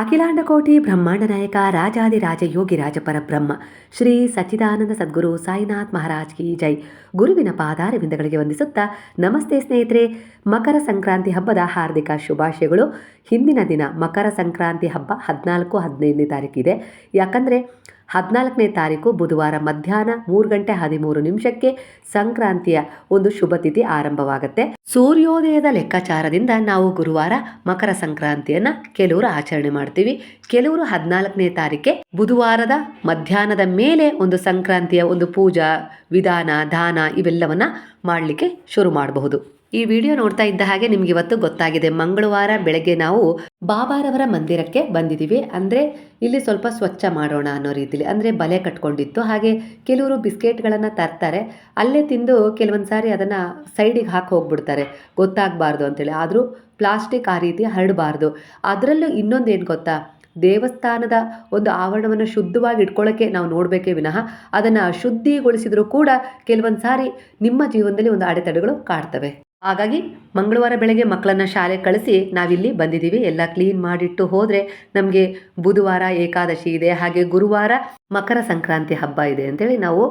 ಅಖಿಲಾಂಡಕೋಟಿ ಬ್ರಹ್ಮಾಂಡ ನಾಯಕ ರಾಜಾದಿರಾಜ ಯೋಗಿ ರಾಜ ಪರಬ್ರಹ್ಮ ಶ್ರೀ ಸಚ್ಚಿದಾನಂದ ಸದ್ಗುರು ಸಾಯಿನಾಥ್ ಮಹಾರಾಜ್ ಕಿ ಜೈ. ಗುರುವಿನ ಪಾದಾರವಿಂದಗಳಿಗೆ ವಂದಿಸುತ್ತಾ ನಮಸ್ತೆ ಸ್ನೇಹಿತರೆ, ಮಕರ ಸಂಕ್ರಾಂತಿ ಹಬ್ಬದ ಹಾರ್ದಿಕ ಶುಭಾಶಯಗಳು. ಹಿಂದಿನ ದಿನ ಮಕರ ಸಂಕ್ರಾಂತಿ ಹಬ್ಬ ಹದಿನಾಲ್ಕು ಹದಿನೈದನೇ ತಾರೀಕಿದೆ. ಯಾಕಂದರೆ ಹದಿನಾಲ್ಕನೇ ತಾರೀಕು ಬುಧವಾರ ಮಧ್ಯಾಹ್ನ ಮೂರು ಗಂಟೆ ಹದಿಮೂರು ನಿಮಿಷಕ್ಕೆ ಸಂಕ್ರಾಂತಿಯ ಒಂದು ಶುಭ ತಿಥಿ ಆರಂಭವಾಗುತ್ತೆ. ಸೂರ್ಯೋದಯದ ಲೆಕ್ಕಾಚಾರದಿಂದ ನಾವು ಗುರುವಾರ ಮಕರ ಸಂಕ್ರಾಂತಿಯನ್ನ ಕೆಲವರು ಆಚರಣೆ ಮಾಡ್ತೀವಿ. ಕೆಲವರು ಹದಿನಾಲ್ಕನೇ ತಾರೀಕೆ ಬುಧವಾರದ ಮಧ್ಯಾಹ್ನದ ಮೇಲೆ ಒಂದು ಸಂಕ್ರಾಂತಿಯ ಒಂದು ಪೂಜಾ, ವಿಧಾನ, ದಾನ ಇವೆಲ್ಲವನ್ನ ಮಾಡಲಿಕ್ಕೆ ಶುರು ಮಾಡಬಹುದು. ಈ ವಿಡಿಯೋ ನೋಡ್ತಾ ಇದ್ದ ಹಾಗೆ ನಿಮ್ಗೆ ಇವತ್ತು ಗೊತ್ತಾಗಿದೆ. ಮಂಗಳವಾರ ಬೆಳಗ್ಗೆ ನಾವು ಬಾಬಾರವರ ಮಂದಿರಕ್ಕೆ ಬಂದಿದ್ದೀವಿ ಅಂದರೆ ಇಲ್ಲಿ ಸ್ವಲ್ಪ ಸ್ವಚ್ಛ ಮಾಡೋಣ ಅನ್ನೋ ರೀತಿಲಿ. ಅಂದರೆ ಬಲೆ ಕಟ್ಕೊಂಡಿತ್ತು. ಹಾಗೆ ಕೆಲವರು ಬಿಸ್ಕೆಟ್ಗಳನ್ನು ತರ್ತಾರೆ. ಅಲ್ಲೇ ತಿಂದು ಕೆಲವೊಂದು ಸಾರಿ ಅದನ್ನು ಸೈಡಿಗೆ ಹಾಕಿ ಹೋಗ್ಬಿಡ್ತಾರೆ. ಗೊತ್ತಾಗಬಾರ್ದು ಅಂತೇಳಿ. ಆದರೂ ಪ್ಲಾಸ್ಟಿಕ್ ಆ ರೀತಿ ಹರಡಬಾರ್ದು. ಅದರಲ್ಲೂ ಇನ್ನೊಂದು ಏನು ಗೊತ್ತಾ? ದೇವಸ್ಥಾನದ ಒಂದು ಆವರಣವನ್ನು ಶುದ್ಧವಾಗಿ ಇಟ್ಕೊಳ್ಳೋಕ್ಕೆ ನಾವು ನೋಡಬೇಕೇ ವಿನಃ ಅದನ್ನು ಶುದ್ಧಿಗೊಳಿಸಿದರೂ ಕೂಡ ಕೆಲವೊಂದು ಸಾರಿ ನಿಮ್ಮ ಜೀವನದಲ್ಲಿ ಒಂದು ಅಡೆತಡೆಗಳು ಕಾಡ್ತವೆ. ಹಾಗಾಗಿ ಮಂಗಳವಾರ ಬೆಳಗ್ಗೆ ಮಕ್ಕಳನ್ನ ಶಾಲೆ ಕಳಿಸಿ ನಾವಿಲ್ಲಿ ಬಂದಿದ್ದೀವಿ. ಎಲ್ಲ ಕ್ಲೀನ್ ಮಾಡಿಟ್ಟು ಹೋದರೆ ನಮಗೆ ಬುಧವಾರ ಏಕಾದಶಿ ಇದೆ. ಹಾಗೆ ಗುರುವಾರ ಮಕರ ಸಂಕ್ರಾಂತಿ ಹಬ್ಬ ಇದೆ ಅಂತೇಳಿ ನಾವು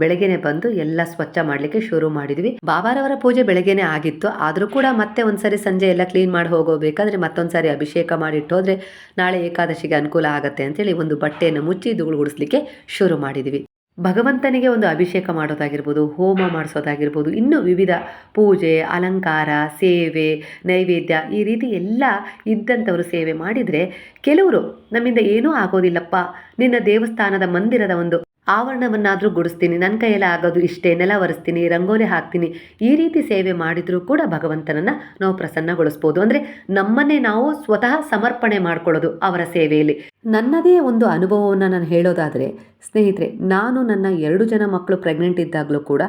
ಬೆಳಗ್ಗೆನೆ ಬಂದು ಎಲ್ಲ ಸ್ವಚ್ಛ ಮಾಡಲಿಕ್ಕೆ ಶುರು ಮಾಡಿದ್ವಿ. ಬಾಬಾರವರ ಪೂಜೆ ಬೆಳಗ್ಗೆನೆ ಆಗಿತ್ತು. ಆದರೂ ಕೂಡ ಮತ್ತೆ ಒಂದ್ಸರಿ ಸಂಜೆ ಎಲ್ಲ ಕ್ಲೀನ್ ಮಾಡಿ ಹೋಗೋಬೇಕಾದ್ರೆ ಮತ್ತೊಂದ್ಸರಿ ಅಭಿಷೇಕ ಮಾಡಿಟ್ಟೋದ್ರೆ ನಾಳೆ ಏಕಾದಶಿಗೆ ಅನುಕೂಲ ಆಗುತ್ತೆ ಅಂತೇಳಿ ಒಂದು ಬಟ್ಟೆಯನ್ನು ಮುಚ್ಚಿ ಧೂಳುಗುಡಿಸ್ಲಿಕ್ಕೆ ಶುರು ಮಾಡಿದ್ವಿ. ಭಗವಂತನಿಗೆ ಒಂದು ಅಭಿಷೇಕ ಮಾಡೋದಾಗಿರ್ಬೋದು, ಹೋಮ ಮಾಡಿಸೋದಾಗಿರ್ಬೋದು, ಇನ್ನೂ ವಿವಿಧ ಪೂಜೆ, ಅಲಂಕಾರ, ಸೇವೆ, ನೈವೇದ್ಯ ಈ ರೀತಿ ಎಲ್ಲ ಇದ್ದಂಥವರು ಸೇವೆ ಮಾಡಿದರೆ ಕೆಲವರು ನಮ್ಮಿಂದ ಏನೂ ಆಗೋದಿಲ್ಲಪ್ಪ. ನಿನ್ನ ದೇವಸ್ಥಾನದ ಮಂದಿರದ ಒಂದು ಆವರಣವನ್ನಾದರೂ ಗುಡಿಸ್ತೀನಿ ನನ್ನ ಕೈಯಲ್ಲಿ ಆಗೋದು ಇಷ್ಟೇ, ನೆಲ ಒರೆಸ್ತೀನಿ, ರಂಗೋಲಿ ಹಾಕ್ತೀನಿ, ಈ ರೀತಿ ಸೇವೆ ಮಾಡಿದರೂ ಕೂಡ ಭಗವಂತನನ್ನು ನಾವು ಪ್ರಸನ್ನಗೊಳಿಸ್ಬೋದು. ಅಂದರೆ ನಮ್ಮನ್ನೇ ನಾವು ಸ್ವತಃ ಸಮರ್ಪಣೆ ಮಾಡ್ಕೊಳ್ಳೋದು ಅವರ ಸೇವೆಯಲ್ಲಿ. ನನ್ನದೇ ಒಂದು ಅನುಭವವನ್ನು ನಾನು ಹೇಳೋದಾದರೆ, ಸ್ನೇಹಿತರೆ, ನಾನು ನನ್ನ ಎರಡು ಜನ ಮಕ್ಕಳು ಪ್ರೆಗ್ನೆಂಟ್ ಇದ್ದಾಗಲೂ ಕೂಡ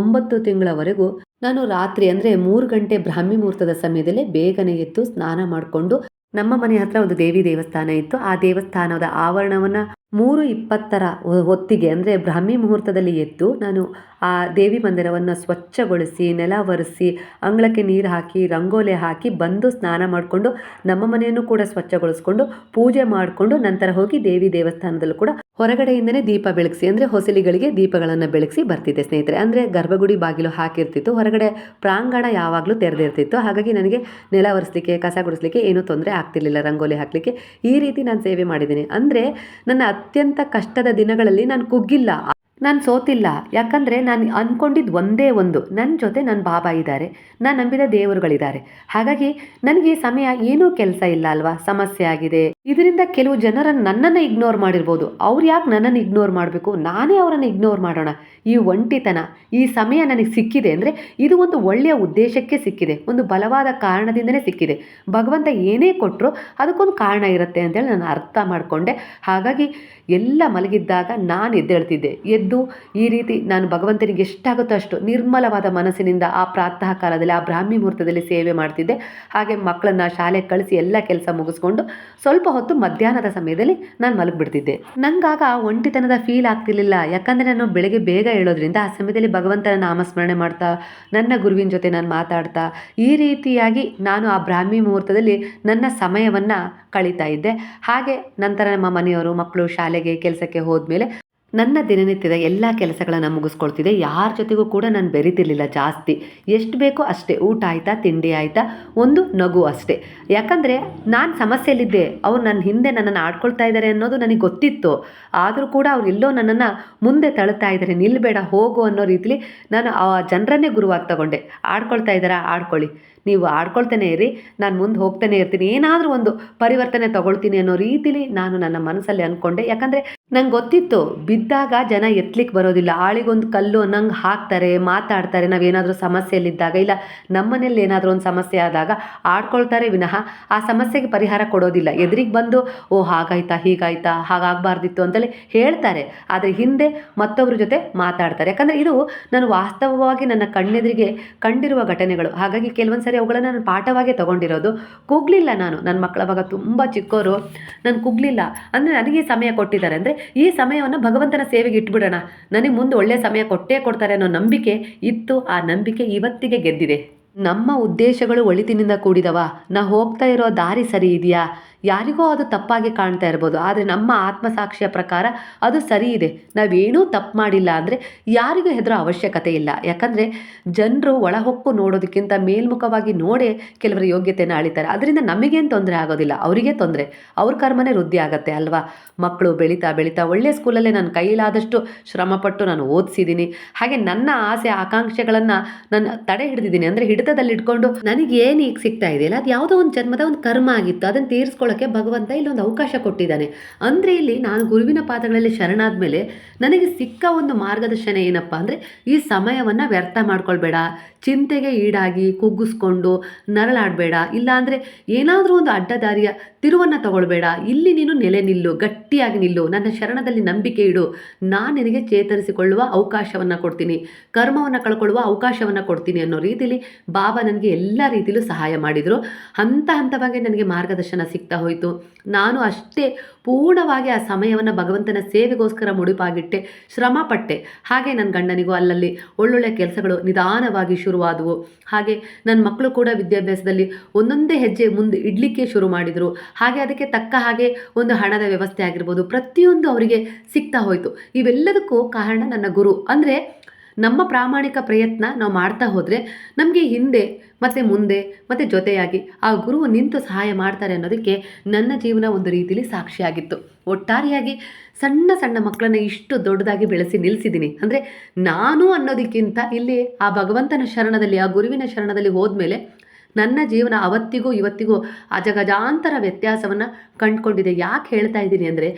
ಒಂಬತ್ತು ತಿಂಗಳವರೆಗೂ ನಾನು ರಾತ್ರಿ ಅಂದರೆ ಮೂರು ಗಂಟೆ ಬ್ರಾಹ್ಮಿ ಮುಹೂರ್ತದ ಸಮಯದಲ್ಲೇ ಬೇಗನೆ ಎದ್ದು ಸ್ನಾನ ಮಾಡಿಕೊಂಡು ನಮ್ಮ ಮನೆ ಹತ್ರ ಒಂದು ದೇವಿ ದೇವಸ್ಥಾನ ಇತ್ತು. ಆ ದೇವಸ್ಥಾನದ ಆವರಣವನ್ನು ಮೂರು ಇಪ್ಪತ್ತರ ಹೊತ್ತಿಗೆ, ಅಂದರೆ ಬ್ರಾಹ್ಮಿ ಮುಹೂರ್ತದಲ್ಲಿ ಎದ್ದು ನಾನು ಆ ದೇವಿ ಮಂದಿರವನ್ನು ಸ್ವಚ್ಛಗೊಳಿಸಿ, ನೆಲ ಒರೆಸಿ, ಅಂಗಳಕ್ಕೆ ನೀರು ಹಾಕಿ, ರಂಗೋಲೆ ಹಾಕಿ ಬಂದು ಸ್ನಾನ ಮಾಡಿಕೊಂಡು, ನಮ್ಮ ಮನೆಯನ್ನು ಕೂಡ ಸ್ವಚ್ಛಗೊಳಿಸ್ಕೊಂಡು, ಪೂಜೆ ಮಾಡಿಕೊಂಡು ನಂತರ ಹೋಗಿ ದೇವಿ ದೇವಸ್ಥಾನದಲ್ಲೂ ಕೂಡ ಹೊರಗಡೆಯಿಂದನೇ ದೀಪ ಬೆಳಗಿಸಿ, ಅಂದರೆ ಹೊಸಲಿಗಳಿಗೆ ದೀಪಗಳನ್ನು ಬೆಳಗಿಸಿ ಬರ್ತಿದ್ದೆ ಸ್ನೇಹಿತರೆ. ಅಂದರೆ ಗರ್ಭಗುಡಿ ಬಾಗಿಲು ಹಾಕಿರ್ತಿತ್ತು, ಹೊರಗಡೆ ಪ್ರಾಂಗಣ ಯಾವಾಗಲೂ ತೆರೆದಿರ್ತಿತ್ತು. ಹಾಗಾಗಿ ನನಗೆ ನೆಲ ಒರೆಸ್ಲಿಕ್ಕೆ, ಕಸ ಗುಡಿಸ್ಲಿಕ್ಕೆ ಏನೂ ತೊಂದರೆ ಆಗ್ತಿರ್ಲಿಲ್ಲ ರಂಗೋಲಿ ಹಾಕಲಿಕ್ಕೆ. ಈ ರೀತಿ ನಾನು ಸೇವೆ ಮಾಡಿದ್ದೀನಿ. ಅಂದರೆ ನನ್ನ ಅತ್ಯಂತ ಕಷ್ಟದ ದಿನಗಳಲ್ಲಿ ನಾನು ಕುಗ್ಗಿಲ್ಲ. ನಾನು ಸೋತಿಲ್ಲ. ಯಾಕಂದರೆ ನಾನು ಅಂದ್ಕೊಂಡಿದ್ದು ಒಂದೇ ಒಂದು. ನನ್ನ ಜೊತೆ ನನ್ನ ಬಾಬಾ ಇದ್ದಾರೆ ನಾನು ನಂಬಿದ ದೇವರುಗಳಿದ್ದಾರೆ ಹಾಗಾಗಿ ನನಗೆ ಸಮಯ ಏನೂ ಕೆಲಸ ಇಲ್ಲ ಅಲ್ವಾ? ಸಮಸ್ಯೆ ಆಗಿದೆ. ಇದರಿಂದ ಕೆಲವು ಜನರನ್ನು ನನ್ನನ್ನು ಇಗ್ನೋರ್ ಮಾಡಿರ್ಬೋದು. ಅವ್ರು ಯಾಕೆ ನನ್ನನ್ನು ಇಗ್ನೋರ್ ಮಾಡಬೇಕು? ನಾನೇ ಅವರನ್ನು ಇಗ್ನೋರ್ ಮಾಡೋಣ. ಈ ಒಂಟಿತನ, ಈ ಸಮಯ ನನಗೆ ಸಿಕ್ಕಿದೆ ಅಂದರೆ ಇದು ಒಂದು ಒಳ್ಳೆಯ ಉದ್ದೇಶಕ್ಕೆ ಸಿಕ್ಕಿದೆ. ಒಂದು ಬಲವಾದ ಕಾರಣದಿಂದಲೇ ಸಿಕ್ಕಿದೆ. ಭಗವಂತ ಏನೇ ಕೊಟ್ಟರು ಅದಕ್ಕೊಂದು ಕಾರಣ ಇರುತ್ತೆ ಅಂತೇಳಿ ನಾನು ಅರ್ಥ ಮಾಡಿಕೊಂಡೆ. ಹಾಗಾಗಿ ಎಲ್ಲ ಮಲಗಿದ್ದಾಗ ನಾನು ಎದ್ದೇಳ್ತಿದ್ದೆ. ಎದ್ದು ಈ ರೀತಿ ನಾನು ಭಗವಂತನಿಗೆ ಎಷ್ಟಾಗುತ್ತೋ ಅಷ್ಟು ನಿರ್ಮಲವಾದ ಮನಸ್ಸಿನಿಂದ ಆ ಪ್ರಾತಃ ಕಾಲದಲ್ಲಿ, ಆ ಬ್ರಾಹ್ಮಿ ಮುಹೂರ್ತದಲ್ಲಿ ಸೇವೆ ಮಾಡ್ತಿದ್ದೆ. ಹಾಗೆ ಮಕ್ಕಳನ್ನ ಶಾಲೆಗೆ ಕಳಿಸಿ ಎಲ್ಲ ಕೆಲಸ ಮುಗಿಸ್ಕೊಂಡು ಸ್ವಲ್ಪ ಹೊತ್ತು ಮಧ್ಯಾಹ್ನದ ಸಮಯದಲ್ಲಿ ನಾನು ಮಲಗಿಬಿಡ್ತಿದ್ದೆ. ನಂಗಾಗ ಒಂಟಿತನದ ಫೀಲ್ ಆಗ್ತಿರ್ಲಿಲ್ಲ. ಯಾಕಂದರೆ ನಾನು ಬೆಳಗ್ಗೆ ಬೇಗ ಹೇಳೋದ್ರಿಂದ ಆ ಸಮಯದಲ್ಲಿ ಭಗವಂತನ ನಾಮಸ್ಮರಣೆ ಮಾಡ್ತಾ, ನನ್ನ ಗುರುವಿನ ಜೊತೆ ನಾನು ಮಾತಾಡ್ತಾ, ಈ ರೀತಿಯಾಗಿ ನಾನು ಆ ಬ್ರಾಹ್ಮಿ ಮುಹೂರ್ತದಲ್ಲಿ ನನ್ನ ಸಮಯವನ್ನು ಕಳೀತಾ ಇದ್ದೆ. ಹಾಗೆ ನಂತರ ನಮ್ಮ ಮನೆಯವರು, ಮಕ್ಕಳು ಶಾಲೆಗೆ, ಕೆಲಸಕ್ಕೆ ಹೋದ್ಮೇಲೆ ನನ್ನ ದಿನನಿತ್ಯದ ಎಲ್ಲ ಕೆಲಸಗಳನ್ನು ಮುಗಿಸ್ಕೊಳ್ತಿದ್ದೆ ಯಾರ ಜೊತೆಗೂ ಕೂಡ ನಾನು ಬೆರಿತಿರ್ಲಿಲ್ಲ ಜಾಸ್ತಿ. ಎಷ್ಟು ಬೇಕೋ ಅಷ್ಟೇ. ಊಟ ಆಯಿತಾ, ತಿಂಡಿ ಆಯಿತಾ, ಒಂದು ನಗು ಅಷ್ಟೇ. ಯಾಕಂದರೆ ನಾನು ಸಮಸ್ಯೆಯಲ್ಲಿದ್ದೆ. ಅವ್ರು ನನ್ನ ಹಿಂದೆ ನನ್ನನ್ನು ಆಡ್ಕೊಳ್ತಾ ಇದ್ದಾರೆ ಅನ್ನೋದು ನನಗೆ ಗೊತ್ತಿತ್ತು. ಆದರೂ ಕೂಡ ಅವ್ರು ಎಲ್ಲೋ ನನ್ನನ್ನು ಮುಂದೆ ತಳ್ತಾ ಇದ್ದಾರೆ ನಿಲ್ಲಬೇಡ ಹೋಗು ಅನ್ನೋ ರೀತಿಲಿ ನಾನು ಆ ಜನರನ್ನೇ ಗುರುವಾಗಿ ತಗೊಂಡೆ. ಆಡ್ಕೊಳ್ತಾ ಇದ್ದಾರಾ ಆಡ್ಕೊಳ್ಳಿ. ನೀವು ಆಡ್ಕೊಳ್ತಾನೆ ಇರಿ, ನಾನು ಮುಂದೆ ಹೋಗ್ತಾನೆ ಇರ್ತೀನಿ. ಏನಾದರೂ ಒಂದು ಪರಿವರ್ತನೆ ತಗೊಳ್ತೀನಿ ಅನ್ನೋ ರೀತಿಲಿ ನಾನು ನನ್ನ ಮನಸ್ಸಲ್ಲಿ ಅಂದ್ಕೊಂಡೆ ಯಾಕಂದರೆ ನಂಗೆ ಗೊತ್ತಿತ್ತು, ಬಿದ್ದಾಗ ಜನ ಎತ್ತಲಿಕ್ಕೆ ಬರೋದಿಲ್ಲ. ಆಳಿಗೊಂದು ಕಲ್ಲು ನಂಗೆ ಹಾಕ್ತಾರೆ, ಮಾತಾಡ್ತಾರೆ. ನಾವೇನಾದರೂ ಸಮಸ್ಯೆಯಲ್ಲಿದ್ದಾಗ ಇಲ್ಲ, ನಮ್ಮನೇಲಿ ಏನಾದರೂ ಒಂದು ಸಮಸ್ಯೆ ಆದಾಗ ಆಡ್ಕೊಳ್ತಾರೆ ವಿನಃ ಆ ಸಮಸ್ಯೆಗೆ ಪರಿಹಾರ ಕೊಡೋದಿಲ್ಲ. ಎದುರಿಗೆ ಬಂದು, ಓ, ಹಾಗಾಯ್ತಾ, ಹೀಗಾಯ್ತಾ, ಹಾಗಾಗಬಾರ್ದಿತ್ತು ಅಂತೇಳಿ ಹೇಳ್ತಾರೆ. ಆದರೆ ಹಿಂದೆ ಮತ್ತೊಬ್ಬರ ಜೊತೆ ಮಾತಾಡ್ತಾರೆ. ಯಾಕಂದರೆ ಇದು ನಾನು ವಾಸ್ತವವಾಗಿ ನನ್ನ ಕಣ್ಣೆದುರಿಗೆ ಕಂಡಿರುವ ಘಟನೆಗಳು. ಹಾಗಾಗಿ ಕೆಲವೊಂದು ಅವುಗಳನ್ನು ನಾನು ಪಾಠವಾಗೇ ತೊಗೊಂಡಿರೋದು. ಕುಗ್ಲಿಲ್ಲ ನಾನು. ನನ್ನ ಮಕ್ಕಳ ಭಾಗ ತುಂಬ ಚಿಕ್ಕವರು ನಾನು ಕುಗ್ಲಿಲ್ಲ. ಅಂದರೆ ನನಗೆ ಸಮಯ ಕೊಟ್ಟಿದ್ದಾರೆ. ಅಂದರೆ ಈ ಸಮಯವನ್ನು ಭಗವಂತನ ಸೇವೆಗೆ ಇಟ್ಬಿಡೋಣ. ನನಗೆ ಮುಂದೆ ಒಳ್ಳೆಯ ಸಮಯ ಕೊಟ್ಟೇ ಕೊಡ್ತಾರೆ ಅನ್ನೋ ನಂಬಿಕೆ ಇತ್ತು. ಆ ನಂಬಿಕೆ ಇವತ್ತಿಗೆ ಗೆದ್ದಿದೆ. ನಮ್ಮ ಉದ್ದೇಶಗಳು ಒಳಿತಿನಿಂದ ಕೂಡಿದವ. ನಾ ಹೋಗ್ತಾ ಇರೋ ದಾರಿ ಸರಿ ಇದೆಯಾ? ಯಾರಿಗೋ ಅದು ತಪ್ಪಾಗಿ ಕಾಣ್ತಾ ಇರ್ಬೋದು. ಆದರೆ ನಮ್ಮ ಆತ್ಮಸಾಕ್ಷಿಯ ಪ್ರಕಾರ ಅದು ಸರಿ ಇದೆ. ನಾವೇನೂ ತಪ್ಪು ಮಾಡಿಲ್ಲ ಅಂದರೆ ಯಾರಿಗೂ ಹೆದರೋ ಅವಶ್ಯಕತೆ ಇಲ್ಲ. ಯಾಕಂದರೆ ಜನರು ಒಳಹೊಕ್ಕು ನೋಡೋದಕ್ಕಿಂತ ಮೇಲ್ಮುಖವಾಗಿ ನೋಡೇ ಕೆಲವರ ಯೋಗ್ಯತೆಯನ್ನು ಅಳಿತಾರೆ. ಅದರಿಂದ ನಮಗೇನು ತೊಂದರೆ ಆಗೋದಿಲ್ಲ. ಅವರಿಗೆ ತೊಂದರೆ. ಅವ್ರ ಕರ್ಮನೇ ವೃದ್ಧಿ ಆಗುತ್ತೆ ಅಲ್ವಾ? ಮಕ್ಕಳು ಬೆಳೀತಾ ಬೆಳೀತಾ ಒಳ್ಳೆ ಸ್ಕೂಲಲ್ಲೇ ನನ್ನ ಕೈಲಾದಷ್ಟು ಶ್ರಮಪಟ್ಟು ನಾನು ಓದಿಸಿದ್ದೀನಿ ಹಾಗೆ ನನ್ನ ಆಸೆ, ಆಕಾಂಕ್ಷೆಗಳನ್ನು ನಾನು ತಡೆ ಹಿಡಿದಿದ್ದೀನಿ ಅಂದರೆ ಹಿಡಿತದಲ್ಲಿ ಇಟ್ಕೊಂಡು ನನಗೆ ಏನು ಈಗ ಸಿಗ್ತಾ ಇದೆಯಲ್ಲ ಅದು ಯಾವುದೋ ಒಂದು ಜನ್ಮದ ಒಂದು ಕರ್ಮ ಆಗಿತ್ತು. ಅದನ್ನು ತೀರಿಸ್ಕೊಳ್ಳೋಕ್ಕೆ ಭಗವಂತ ಇಲ್ಲೊಂದು ಅವಕಾಶ ಕೊಟ್ಟಿದ್ದಾನೆ. ಅಂದರೆ ಇಲ್ಲಿ ನಾನು ಗುರುವಿನ ಪಾದಗಳಲ್ಲಿ ಶರಣಾದ ಮೇಲೆ ನನಗೆ ಸಿಕ್ಕ ಒಂದು ಮಾರ್ಗದರ್ಶನ ಏನಪ್ಪ ಅಂದರೆ ಈ ಸಮಯವನ್ನು ವ್ಯರ್ಥ ಮಾಡ್ಕೊಳ್ಬೇಡ. ಚಿಂತೆಗೆ ಈಡಾಗಿ ಕುಗ್ಗಿಸ್ಕೊಂಡು ನರಳಾಡಬೇಡ. ಇಲ್ಲಾಂದರೆ ಏನಾದರೂ ಒಂದು ಅಡ್ಡದಾರಿಯ ತಿರುವನ್ನು ತಗೊಳ್ಬೇಡ. ಇಲ್ಲಿ ನೀನು ನೆಲೆ ನಿಲ್ಲು, ಗಟ್ಟಿಯಾಗಿ ನಿಲ್ಲು. ನನ್ನ ಶರಣದಲ್ಲಿ ನಂಬಿಕೆ ಇಡು. ನಾನು ನಿನಗೆ ಚೇತರಿಸಿಕೊಳ್ಳುವ ಅವಕಾಶವನ್ನು ಕೊಡ್ತೀನಿ. ಕರ್ಮವನ್ನು ಕಳ್ಕೊಳ್ಳುವ ಅವಕಾಶವನ್ನು ಕೊಡ್ತೀನಿ ಅನ್ನೋ ರೀತಿಯಲ್ಲಿ ಬಾಬಾ ನನಗೆ ಎಲ್ಲ ರೀತಿಯಲ್ಲೂ ಸಹಾಯ ಮಾಡಿದರು. ಹಂತ ಹಂತವಾಗಿ ನನಗೆ ಮಾರ್ಗದರ್ಶನ ಸಿಗ್ತಾ ಹೋಯಿತು. ನಾನು ಅಷ್ಟೇ ಪೂರ್ಣವಾಗಿ ಆ ಸಮಯವನ್ನು ಭಗವಂತನ ಸೇವೆಗೋಸ್ಕರ ಮುಡಿಪಾಗಿಟ್ಟೆ ಶ್ರಮ ಪಟ್ಟೆ ಹಾಗೆ ನನ್ನ ಗಂಡನಿಗೂ ಅಲ್ಲಲ್ಲಿ ಒಳ್ಳೊಳ್ಳೆ ಕೆಲಸಗಳು ನಿಧಾನವಾಗಿ ಶುರುವಾದವು. ಹಾಗೆ ನನ್ನ ಮಕ್ಕಳು ಕೂಡ ವಿದ್ಯಾಭ್ಯಾಸದಲ್ಲಿ ಒಂದೊಂದೇ ಹೆಜ್ಜೆ ಮುಂದೆ ಇಡ್ಲಿಕ್ಕೆ ಶುರು ಮಾಡಿದರು. ಹಾಗೆ ಅದಕ್ಕೆ ತಕ್ಕ ಹಾಗೆ ಒಂದು ಹಣದ ವ್ಯವಸ್ಥೆ ಆಗಿರ್ಬೋದು, ಪ್ರತಿಯೊಂದು ಅವರಿಗೆ ಸಿಗ್ತಾ ಹೋಯಿತು. ಇವೆಲ್ಲದಕ್ಕೂ ಕಾರಣ ನನ್ನ ಗುರು. ಅಂದರೆ ನಮ್ಮ ಪ್ರಾಮಾಣಿಕ ಪ್ರಯತ್ನ ನಾವು ಮಾಡ್ತಾ ಹೋದರೆ ನಮಗೆ ಹಿಂದೆ ಮತ್ತು ಮುಂದೆ ಮತ್ತು ಜೊತೆಯಾಗಿ ಆ ಗುರುವು ನಿಂತು ಸಹಾಯ ಮಾಡ್ತಾರೆ ಅನ್ನೋದಕ್ಕೆ ನನ್ನ ಜೀವನ ಒಂದು ರೀತಿಯಲ್ಲಿ ಸಾಕ್ಷಿಯಾಗಿತ್ತು. ಒಟ್ಟಾರೆಯಾಗಿ ಸಣ್ಣ ಸಣ್ಣ ಮಕ್ಕಳನ್ನ ಇಷ್ಟು ದೊಡ್ಡದಾಗಿ ಬೆಳೆಸಿ ನಿಲ್ಲಿಸಿದ್ದೀನಿ ಅಂದರೆ ನಾನು ಅನ್ನೋದಕ್ಕಿಂತ ಇಲ್ಲಿ ಆ ಭಗವಂತನ ಶರಣದಲ್ಲಿ, ಆ ಗುರುವಿನ ಶರಣದಲ್ಲಿ ಹೋದ್ಮೇಲೆ ನನ್ನ ಜೀವನ ಅವತ್ತಿಗೂ ಇವತ್ತಿಗೂ ಅಜಗಜಾಂತರ ವ್ಯತ್ಯಾಸವನ್ನು ಕಂಡುಕೊಂಡಿದೆ. ಯಾಕೆ ಹೇಳ್ತಾ ಇದ್ದೀನಿ ಅಂದರೆ,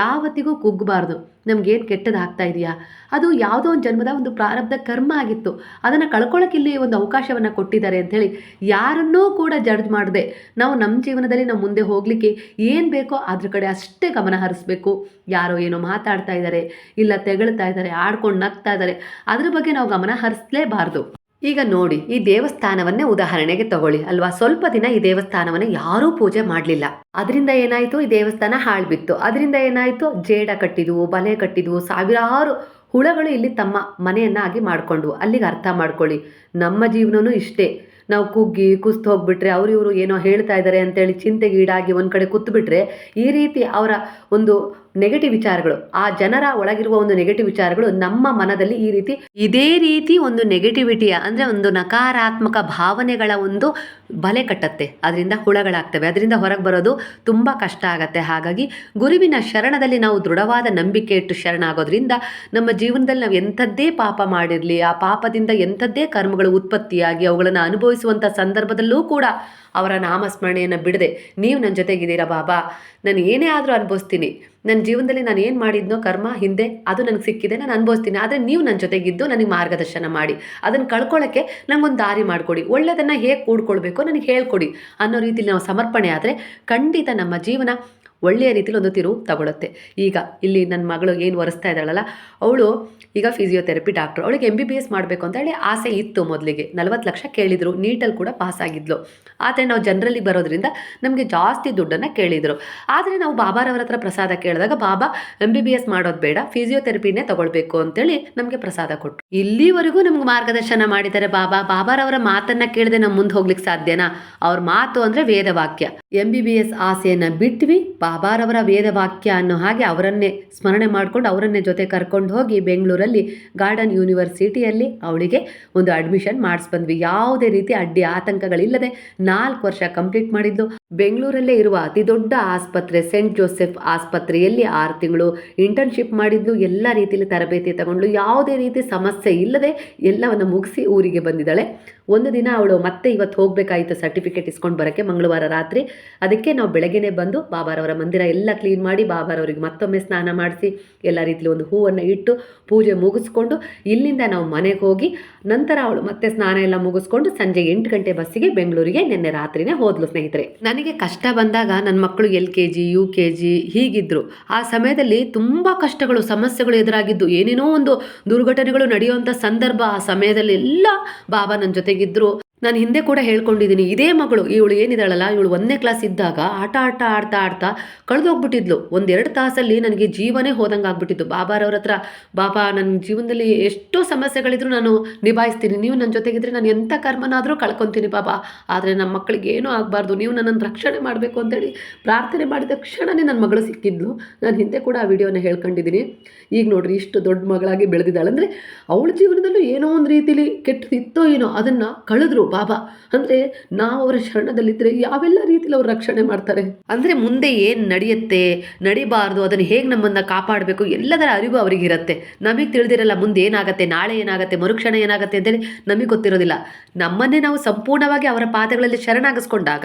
ಯಾವತ್ತಿಗೂ ಕುಗ್ಗಬಾರ್ದು. ನಮಗೇನು ಕೆಟ್ಟದ್ದು ಆಗ್ತಾ ಇದೆಯಾ? ಅದು ಯಾವುದೋ ಒಂದು ಜನ್ಮದ ಒಂದು ಪ್ರಾರಬ್ಧ ಕರ್ಮ ಆಗಿತ್ತು. ಅದನ್ನು ಕಳ್ಕೊಳ್ಳೋಕೆ ಇಲ್ಲಿ ಒಂದು ಅವಕಾಶವನ್ನು ಕೊಟ್ಟಿದ್ದಾರೆ ಅಂಥೇಳಿ ಯಾರನ್ನೂ ಕೂಡ ಜಡ್ಜ್ ಮಾಡದೆ. ನಾವು ನಮ್ಮ ಜೀವನದಲ್ಲಿ ನಾವು ಮುಂದೆ ಹೋಗಲಿಕ್ಕೆ ಏನು ಬೇಕೋ ಅದ್ರ ಕಡೆ ಅಷ್ಟೇ ಗಮನ ಹರಿಸ್ಬೇಕು. ಯಾರೋ ಏನೋ ಮಾತಾಡ್ತಾ ಇದ್ದಾರೆ ಇಲ್ಲ ತೆಗಳ್ತಾ ಇದ್ದಾರೆ ಆಡ್ಕೊಂಡು ನಗ್ತಾ ಇದ್ದಾರೆ ಅದ್ರ ಬಗ್ಗೆ ನಾವು ಗಮನ ಹರಿಸಲೇಬಾರ್ದು. ಈಗ ನೋಡಿ, ಈ ದೇವಸ್ಥಾನವನ್ನೇ ಉದಾಹರಣೆಗೆ ತಗೊಳ್ಳಿ. ಅಲ್ವಾ? ಸ್ವಲ್ಪ ದಿನ ಈ ದೇವಸ್ಥಾನವನ್ನ ಯಾರೂ ಪೂಜೆ ಮಾಡಲಿಲ್ಲ. ಅದರಿಂದ ಏನಾಯಿತು? ಈ ದೇವಸ್ಥಾನ ಹಾಳ್ಬಿತ್ತು. ಅದರಿಂದ ಏನಾಯಿತು? ಜೇಡ ಕಟ್ಟಿದ್ವು, ಬಲೆ ಕಟ್ಟಿದ್ವು, ಸಾವಿರಾರು ಹುಳಗಳು ಇಲ್ಲಿ ತಮ್ಮ ಮನೆಯನ್ನಾಗಿ ಮಾಡಿಕೊಂಡು ಅಲ್ಲಿಗೆ ಅರ್ಥ ಮಾಡ್ಕೊಳ್ಳಿ. ನಮ್ಮ ಜೀವನವೂ ಇಷ್ಟೇ. ನಾವು ಕುಗ್ಗಿ, ಕುಸ್ತು ಹೋಗ್ಬಿಟ್ರೆ ಅವರು ಇವರು ಏನೋ ಹೇಳ್ತಾ ಇದ್ದಾರೆ ಅಂತೇಳಿ ಚಿಂತೆಗೀಡಾಗಿ ಒಂದು ಕಡೆ ಕೂತ್ಬಿಟ್ರೆ ಈ ರೀತಿ ಅವರ ಒಂದು ನೆಗೆಟಿವ್ ವಿಚಾರಗಳು, ಆ ಜನರ ಒಳಗಿರುವ ಒಂದು ನೆಗೆಟಿವ್ ವಿಚಾರಗಳು ನಮ್ಮ ಮನದಲ್ಲಿ ಈ ರೀತಿ ಇದೇ ರೀತಿ ಒಂದು ನೆಗೆಟಿವಿಟಿಯ ಅಂದರೆ ಒಂದು ನಕಾರಾತ್ಮಕ ಭಾವನೆಗಳ ಒಂದು ಬಲೆ ಕಟ್ಟತ್ತೆ. ಅದರಿಂದ ಹುಳಗಳಾಗ್ತವೆ. ಅದರಿಂದ ಹೊರಗೆ ಬರೋದು ತುಂಬ ಕಷ್ಟ ಆಗತ್ತೆ. ಹಾಗಾಗಿ ಗುರುವಿನ ಶರಣದಲ್ಲಿ ನಾವು ದೃಢವಾದ ನಂಬಿಕೆ ಇಟ್ಟು ಶರಣಾಗೋದ್ರಿಂದ ನಮ್ಮ ಜೀವನದಲ್ಲಿ ನಾವು ಎಂಥದ್ದೇ ಪಾಪ ಮಾಡಿರಲಿ, ಆ ಪಾಪದಿಂದ ಎಂಥದ್ದೇ ಕರ್ಮಗಳು ಉತ್ಪತ್ತಿಯಾಗಿ ಅವುಗಳನ್ನು ಅನುಭವಿಸುವಂಥ ಸಂದರ್ಭದಲ್ಲೂ ಕೂಡ ಅವರ ನಾಮಸ್ಮರಣೆಯನ್ನು ಬಿಡದೆ, ನೀವು ನನ್ನ ಜೊತೆಗಿದ್ದೀರಾ ಬಾಬಾ? ನಾನು ಏನೇ ಆದರೂ ಅನುಭವಿಸ್ತೀನಿ. ನನ್ನ ಜೀವನದಲ್ಲಿ ನಾನು ಏನು ಮಾಡಿದ್ನೋ ಕರ್ಮ, ಹಿಂದೆ ಅದು ನನಗೆ ಸಿಕ್ಕಿದೆ, ನಾನು ಅನುಭವಿಸ್ತೀನಿ. ಆದರೆ ನೀವು ನನ್ನ ಜೊತೆಗಿದ್ದು ನನಗೆ ಮಾರ್ಗದರ್ಶನ ಮಾಡಿ. ಅದನ್ನು ಕಳ್ಕೊಳ್ಳೋಕ್ಕೆ ನನಗೊಂದು ದಾರಿ ಮಾಡಿಕೊಡಿ. ಒಳ್ಳೆಯದನ್ನು ಹೇಗೆ ಕೂಡ್ಕೊಳ್ಬೇಕು ನನಗೆ ಹೇಳ್ಕೊಡಿ. ಅನ್ನೋ ರೀತಿಯಲ್ಲಿ ನಾವು ಸಮರ್ಪಣೆ ಆದರೆ ಖಂಡಿತ ನಮ್ಮ ಜೀವನ ಒಳ್ಳೆಯ ರೀತಿಯಲ್ಲಿ ಒಂದು ತಿರುವು ತಗೊಳುತ್ತೆ. ಈಗ ಇಲ್ಲಿ ನನ್ನ ಮಗಳು ಏನು ಒರೆಸ್ತಾ ಇದ್ದಾಳಲ್ಲ, ಅವಳು ಈಗ ಫಿಸಿಯೋಥೆರಪಿ ಡಾಕ್ಟ್ರು ಅವಳಿಗೆ ಎಂ ಬಿ ಬಿ ಎಸ್ ಮಾಡಬೇಕು ಅಂತ ಹೇಳಿ ಆಸೆ ಇತ್ತು ಮೊದಲಿಗೆ. ನಲವತ್ತು ಲಕ್ಷ ಕೇಳಿದರು, ನೀಟಲ್ಲಿ ಕೂಡ ಪಾಸ್ ಆಗಿದ್ಲು. ಆದರೆ ನಾವು ಜನರಲ್ಲಿ ಬರೋದ್ರಿಂದ ನಮಗೆ ಜಾಸ್ತಿ ದುಡ್ಡನ್ನು ಕೇಳಿದರು. ಆದರೆ ನಾವು ಬಾಬಾರವರ ಹತ್ರ ಪ್ರಸಾದ ಕೇಳಿದಾಗ, Baba M B B S ಮಾಡೋದು ಬೇಡ ಫಿಸಿಯೋಥೆರಪಿನೇ ತಗೊಳ್ಬೇಕು ಅಂತೇಳಿ ನಮಗೆ ಪ್ರಸಾದ ಕೊಟ್ಟರು ಇಲ್ಲಿವರೆಗೂ ನಮ್ಗೆ ಮಾರ್ಗದರ್ಶನ ಮಾಡಿದ್ದಾರೆ ಬಾಬಾ. ಬಾಬಾರವರ ಮಾತನ್ನು ಕೇಳದೆ ನಮ್ಮ ಮುಂದೆ ಹೋಗ್ಲಿಕ್ಕೆ ಸಾಧ್ಯನಾ? ಅವ್ರ ಮಾತು ಅಂದರೆ ವೇದವಾಕ್ಯ. ಎಂ ಬಿ ಬಿ ಎಸ್ ಆಸೆಯನ್ನು ಬಿಟ್ವಿ ಬಾಬಾರವರ ವೇದವಾಕ್ಯ ಅನ್ನೋ ಹಾಗೆ ಅವರನ್ನೇ ಸ್ಮರಣೆ ಮಾಡ್ಕೊಂಡು ಅವರನ್ನೇ ಜೊತೆ ಕರ್ಕೊಂಡು ಹೋಗಿ ಬೆಂಗಳೂರಲ್ಲಿ ಗಾರ್ಡನ್ ಯೂನಿವರ್ಸಿಟಿಯಲ್ಲಿ ಅವಳಿಗೆ ಒಂದು ಅಡ್ಮಿಷನ್ ಮಾಡಿಸ್ಬಂದ್ವಿ. ಯಾವುದೇ ರೀತಿ ಅಡ್ಡಿ ಆತಂಕಗಳಿಲ್ಲದೆ ನಾಲ್ಕು ವರ್ಷ ಕಂಪ್ಲೀಟ್ ಮಾಡಿದ್ದು. ಬೆಂಗಳೂರಲ್ಲೇ ಇರುವ ಅತಿ ದೊಡ್ಡ ಆಸ್ಪತ್ರೆ, ಸೆಂಟ್ ಜೋಸೆಫ್ ಆಸ್ಪತ್ರೆಯಲ್ಲಿ ಆರು ತಿಂಗಳು ಇಂಟರ್ನ್ಶಿಪ್ ಮಾಡಿದ್ದು. ಎಲ್ಲ ರೀತಿಯಲ್ಲಿ ತರಬೇತಿ ತಗೊಂಡ್ಲು ಯಾವುದೇ ರೀತಿ ಸಮಸ್ಯೆ ಇಲ್ಲದೆ ಎಲ್ಲವನ್ನು ಮುಗಿಸಿ ಊರಿಗೆ ಬಂದಿದ್ದಾಳೆ. ಒಂದು ದಿನ ಅವಳು ಮತ್ತೆ ಇವತ್ತು ಹೋಗಬೇಕಾಯಿತು ಸರ್ಟಿಫಿಕೇಟ್ ಇಸ್ಕೊಂಡು ಬರೋಕ್ಕೆ ಮಂಗಳವಾರ ರಾತ್ರಿ. ಅದಕ್ಕೆ ನಾವು ಬೆಳಗ್ಗೆನೇ ಬಂದು ಬಾಬಾರವರ ಮಂದಿರ ಎಲ್ಲ ಕ್ಲೀನ್ ಮಾಡಿ ಬಾಬಾರವರಿಗೆ ಮತ್ತೊಮ್ಮೆ ಸ್ನಾನ ಮಾಡಿಸಿ ಎಲ್ಲ ರೀತಿಲಿ ಒಂದು ಹೂವನ್ನು ಇಟ್ಟು ಪೂಜೆ ಮುಗಿಸ್ಕೊಂಡು ಇಲ್ಲಿಂದ ನಾವು ಮನೆಗೆ ಹೋಗಿ ನಂತರ ಅವಳು ಮತ್ತೆ ಸ್ನಾನ ಎಲ್ಲ ಮುಗಿಸ್ಕೊಂಡು ಸಂಜೆ ಎಂಟು ಗಂಟೆ ಬಸ್ಸಿಗೆ ಬೆಂಗಳೂರಿಗೆ ನಿನ್ನೆ ರಾತ್ರಿನೇ ಹೋದ್ಲು ಸ್ನೇಹಿತರೆ. ನನಗೆ ಕಷ್ಟ ಬಂದಾಗ ನನ್ನ ಮಕ್ಕಳು L K G, U K G ಹೀಗಿದ್ರು. ಆ ಸಮಯದಲ್ಲಿ ತುಂಬ ಕಷ್ಟಗಳು, ಸಮಸ್ಯೆಗಳು ಎದುರಾಗಿದ್ದು. ಏನೇನೋ ಒಂದು ದುರ್ಘಟನೆಗಳು ನಡೆಯುವಂಥ ಸಂದರ್ಭ ಆ ಸಮಯದಲ್ಲಿ ಎಲ್ಲ ಬಾಬಾ ನನ್ನ ಜೊತೆಗಿದ್ರು. ನಾನು ಹಿಂದೆ ಕೂಡ ಹೇಳ್ಕೊಂಡಿದ್ದೀನಿ, ಇದೇ ಮಗಳು, ಇವಳು ಏನಿದ್ದಾಳಲ್ಲ, ಇವಳು ಒಂದನೇ ಕ್ಲಾಸ್ ಇದ್ದಾಗ ಆಟ ಆಟ, ಆಡ್ತಾ ಆಡ್ತಾ ಕಳೆದೋಗ್ಬಿಟ್ಟಿದ್ಲು. ಒಂದೆರಡು ತಾಸಲ್ಲಿ ನನಗೆ ಜೀವನೇ ಹೋದಂಗೆ ಆಗ್ಬಿಟ್ಟಿತ್ತು. ಬಾಬಾರವ್ರ ಹತ್ರ, ಬಾಬಾ, ನನ್ನ ಜೀವನದಲ್ಲಿ ಎಷ್ಟೋ ಸಮಸ್ಯೆಗಳಿದ್ರು ನಾನು ನಿಭಾಯಿಸ್ತೀನಿ. ನೀವು ನನ್ನ ಜೊತೆಗಿದ್ರೆ ನಾನು ಎಂಥ ಕರ್ಮನಾದರೂ ಕಳ್ಕೊತೀನಿ ಬಾಬಾ. ಆದರೆ ನಮ್ಮ ಮಕ್ಕಳಿಗೆ ಏನೂ ಆಗಬಾರ್ದು. ನೀವು ನನ್ನನ್ನು ರಕ್ಷಣೆ ಮಾಡಬೇಕು ಅಂತೇಳಿ ಪ್ರಾರ್ಥನೆ ಮಾಡಿದ ಕ್ಷಣನೇ ನನ್ನ ಮಗಳು ಸಿಕ್ಕಿದ್ಲು. ನಾನು ಹಿಂದೆ ಕೂಡ ಆ ವಿಡಿಯೋನ ಹೇಳ್ಕೊಂಡಿದ್ದೀನಿ. ಈಗ ನೋಡ್ರಿ, ಇಷ್ಟು ದೊಡ್ಡ ಮಗಳಾಗಿ ಬೆಳೆದಿದ್ದಾಳೆ. ಅಂದರೆ ಅವಳ ಜೀವನದಲ್ಲೂ ಏನೋ ಒಂದು ರೀತಿಲಿ ಕೆಟ್ಟದಿತ್ತೋ ಏನೋ, ಅದನ್ನು ಕಳೆದ್ರು. ಬಾಬಾ. ಅಂದರೆ ನಾವು ಅವರ ಶರಣದಲ್ಲಿದ್ದರೆ ಯಾವೆಲ್ಲ ರೀತಿಯಲ್ಲಿ ಅವರು ರಕ್ಷಣೆ ಮಾಡ್ತಾರೆ? ಅಂದರೆ ಮುಂದೆ ಏನು ನಡೆಯುತ್ತೆ, ನಡಿಬಾರ್ದು, ಅದನ್ನು ಹೇಗೆ ನಮ್ಮನ್ನು ಕಾಪಾಡಬೇಕು, ಎಲ್ಲದರ ಅರಿವು ಅವರಿಗಿರುತ್ತೆ. ನಮಗೆ ತಿಳಿದಿರಲ್ಲ ಮುಂದೆ ಏನಾಗುತ್ತೆ, ನಾಳೆ ಏನಾಗುತ್ತೆ, ಮರುಕ್ಷಣ ಏನಾಗುತ್ತೆ ಅಂತೇಳಿ ನಮಗೆ ಗೊತ್ತಿರೋದಿಲ್ಲ. ನಮ್ಮನ್ನೇ ನಾವು ಸಂಪೂರ್ಣವಾಗಿ ಅವರ ಪಾದಗಳಲ್ಲಿ ಶರಣಾಗಿಸ್ಕೊಂಡಾಗ